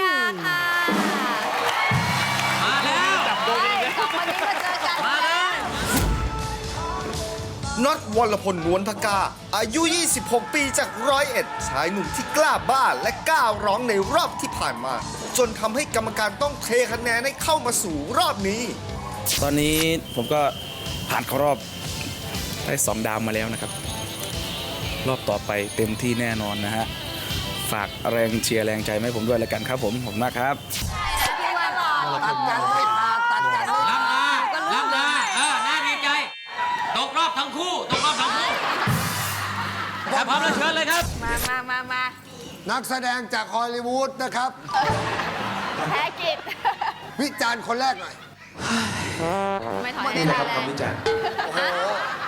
กาค่ะมาแล้วสองคนนี้มาเจอกันมาเลยน็อตวรพลนวลพกา อายุ 26 ปีจากร้อยเอ็ดชายหนุ่มที่กล้าบ้าและกล้าร้องในรอบที่ผ่านมา จนทำให้กรรมการต้องเทคะแนนให้เข้ามาสู่รอบนี้ ตอนนี้ผมก็ผ่านเข้ารอบได้สองดาวมาแล้วนะครับ รอบต่อไปเต็มที่แน่นอนนะฮะ ฝากแรงเชียร์แรงใจให้ผมด้วยแล้วกันครับผมผมมากครับตัดกันไม่ขาตัดกันไม่ล้ำหน้าล้ำหน้าเออน่าดีใจ ตกรอบทั้งคู่ ตกรอบทั้งคู่ถ้าพร้อมแล้วเชิญเลยครับ มามามามานักแสดงจากฮอลลีวูดนะครับ แพ้กิจวิจารณ์คนแรกหน่อย ไม่ถอยไม่ได้แล้วโอ้โห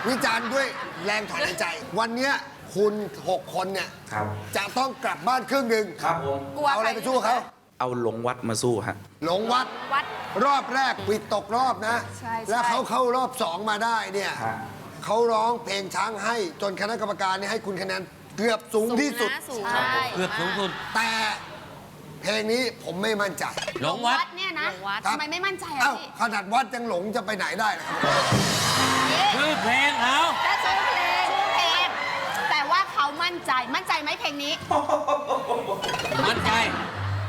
วิจารณ์ด้วยแรงถอนหายใจ วันเนี้ย คุณ6คนเนี่ยครับ จะต้องกลับบ้านครึ่งหนึ่งครับผม กลัวเอาอะไรไปสู้เขาเอาหลงวัดมาสู้ฮะ หลงวัด วัด รอบแรกปิดตกรอบนะ ใช่ใช่ แล้วเขาเข้ารอบสองมาได้เนี่ยครับ เขาร้องเพลงช้างให้จนคณะกรรมการเนี่ยให้คุณคะแนนเกือบสูงที่สุดนะสูงครับใช่เกือบสูงสุด แต่เพลงนี้ผมไม่มั่นใจ หลงวัดเนี่ยนะครับทำไมไม่มั่นใจอะเอ้าพี่ขนาดวัดยังหลงจะไปไหนได้ล่ะครับ คือเพลงเขาแค่ชื่อเพลงชื่อเพลง แต่ว่าเขา มั่นใจ มั่นใจไหมเพลงนี้ มั่นใจ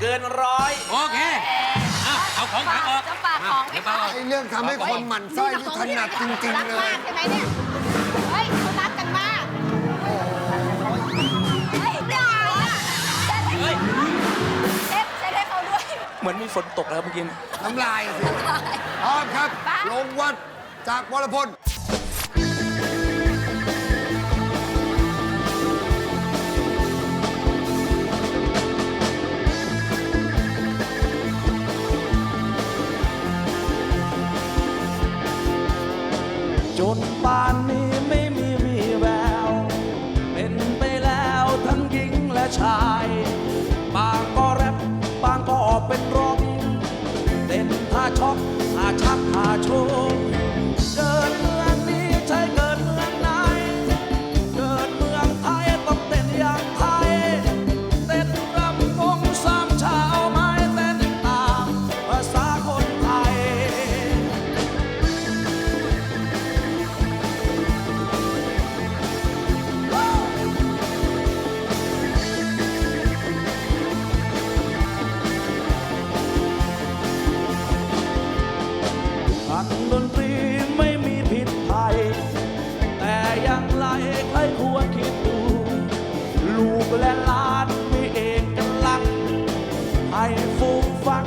เกินร้อย โอเคอะเอาของขังออกจะฝากของเดี๋ยวฝากออกไอ้เรื่องทำให้คนหมั่นไส้นี่ถนัดจริงรักๆเลมายกใช่ไหมเนี่ย เฮ้ยเขารักกันมาก เฮ้ยเดี๋ยวอะเฮ้ยเช็ดเช็ดให้เขาด้วย เหมือนมีฝนตกแล้วเมื่อกี้ น้ำลายสิพร้อมครับไปลงวัดจากวรพล ดนตรีไม่มีผิดภัย แต่อย่างไรใครควรคิดดู ลูกและหลานมีเอกลักษณ์ให้ฟูมฟัง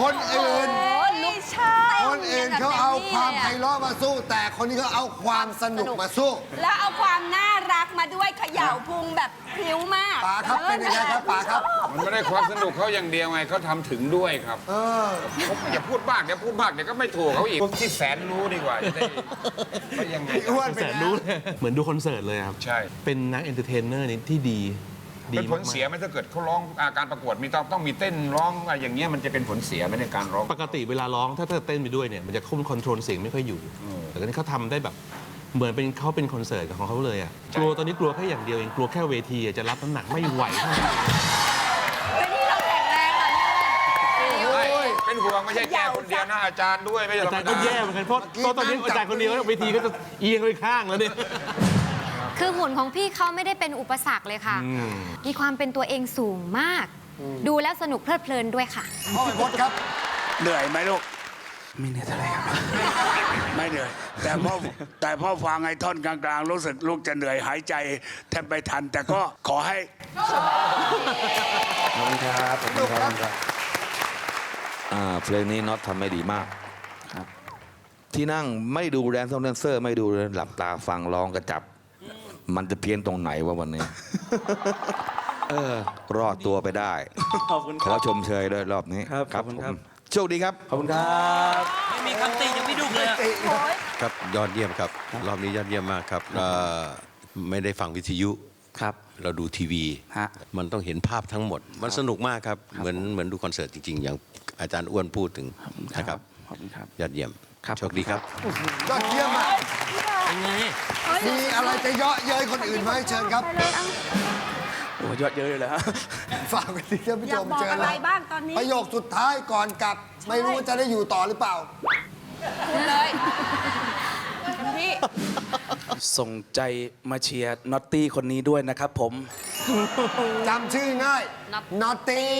คนอื่น โอ้ลุกใช่คนอื่นเขาเอาความไพเราะมาสู้ แต่คนนี้เขาเอาความสนุกมาสู้แล้วเอาความน่ารักมาด้วยเขย่าพุงแบบพริ้วมากป๋าครับเป็นยังไงครับป๋าครับ มันไม่ได้ความสนุกเขาอย่างเดียวไงเขาทำถึงด้วยครับเออเขาอย่าพูดมากเดี๋ยวพูดมากเดี๋ยวก็ไม่ถูกเขาอีกพวกที่แสนรู้ดีกว่าจะได้ว่ายังไงอ้วนไปแสนแล้วรู้เลยเหมือนดูคอนเสิร์ตเลยครับ ใช่ เป็นนักเอนเตอร์เทนเนอร์นี่ที่ดี เป็นผลเสียไหมถ้าเกิดเขาร้องอาการประกวดมีต้องต้องมีเต้นร้องอะไรอย่างเงี้ยมันจะเป็นผลเสียไหมในการร้อง ปกติเวลาร้องถ้าเธอเต้นไปด้วยเนี่ยมันจะควบคอนโทรลเสียงไม่ค่อยอยู่ แต่ตอนนี้เขาทำได้แบบเหมือนเป็นเขาเป็นคอนเสิร์ตของเขาเลยอะกลัวตอนนี้กลัวแค่อย่างเดียวเองกลัวแค่เวทีอะจะรับน้ำหนักไม่ไหวเท่านั้เป็นที่เราแข็งแรงค่ะเนี่ย ไม่เป็นห่วงไม่ใช่แกคนเดียวนะอาจารย์ด้วยไม่ใช่อาจารย์ก็แย่เหมือนกันเพราะเพราะตอนนี้อาจารย์คนเดียวเวทีก็จะเอียงไปข้างแล้วเนี่ย คือหุ่นของพี่เขาไม่ได้เป็นอุปสรรคเลยค่ะมีความเป็นตัวเองสูงมาก ดูแล้วสนุกเพลิดเพลินด้วยค่ะ พ่อไปพดครับ เหนื่อยไหมลูก ไม่เหนื่อยเท่าไหร่ครับ ไม่เหนื่อย แต่พ่อแต่พ่อฟังไอ้ท่อนกลางๆ รู้สึกลูกจะเหนื่อยหายใจแทบไม่ทัน แต่ก็ขอให้อ่าเพลงนี้น็อตทำไม่ดีมาก ที่นั่งไม่ดูแดนซ์แดนเซอร์ ไม่ดูเลยหลับตาฟังร้องกระจับ มันจะเพี้ยนตรงไหนวะวันนี้ เออ รอดตัวไปได้ ขอบคุณขอชมเชยด้วยรอบนี้ครับขอบคุณครับ ผมโชคดีครับ ขอบคุณครับไม่มีคำติยังไม่ดุเลยอะ ครับยอดเยี่ยมครับ รอบนี้ยอดเยี่ยมมากครับเอ่อไม่ได้ฟังวิทยุ ครับ เราดูทีวี ฮะ มันต้องเห็นภาพทั้งหมด มันสนุกมากครับ เหมือนเหมือนดูคอนเสิร์ตจริงๆ อย่างอาจารย์อ้วนพูดถึงนะครับ ขอบคุณครับ ยอดเยี่ยม ครับ โชคดีครับ ยอดเยี่ยมอะ เป็นไงมีอะไรจะเยาะเย้ยคนอื่นไหมเชิญครับโอ้ยอดเยอะเลยเหรอฝากไปที่ท่านผู้อชยากมบอกเชิญอะไรเลยบ้างตอนนี้ประโยคสุดท้ายก่อนกลับ ไม่รู้ว่าจะได้อยู่ต่อหรือเปล่า พูดเลยคุณพี่ส่งใจมาเชียร์น็อตตี้คนนี้ด้วยนะครับผม จำชื่อง่ายนอตตี้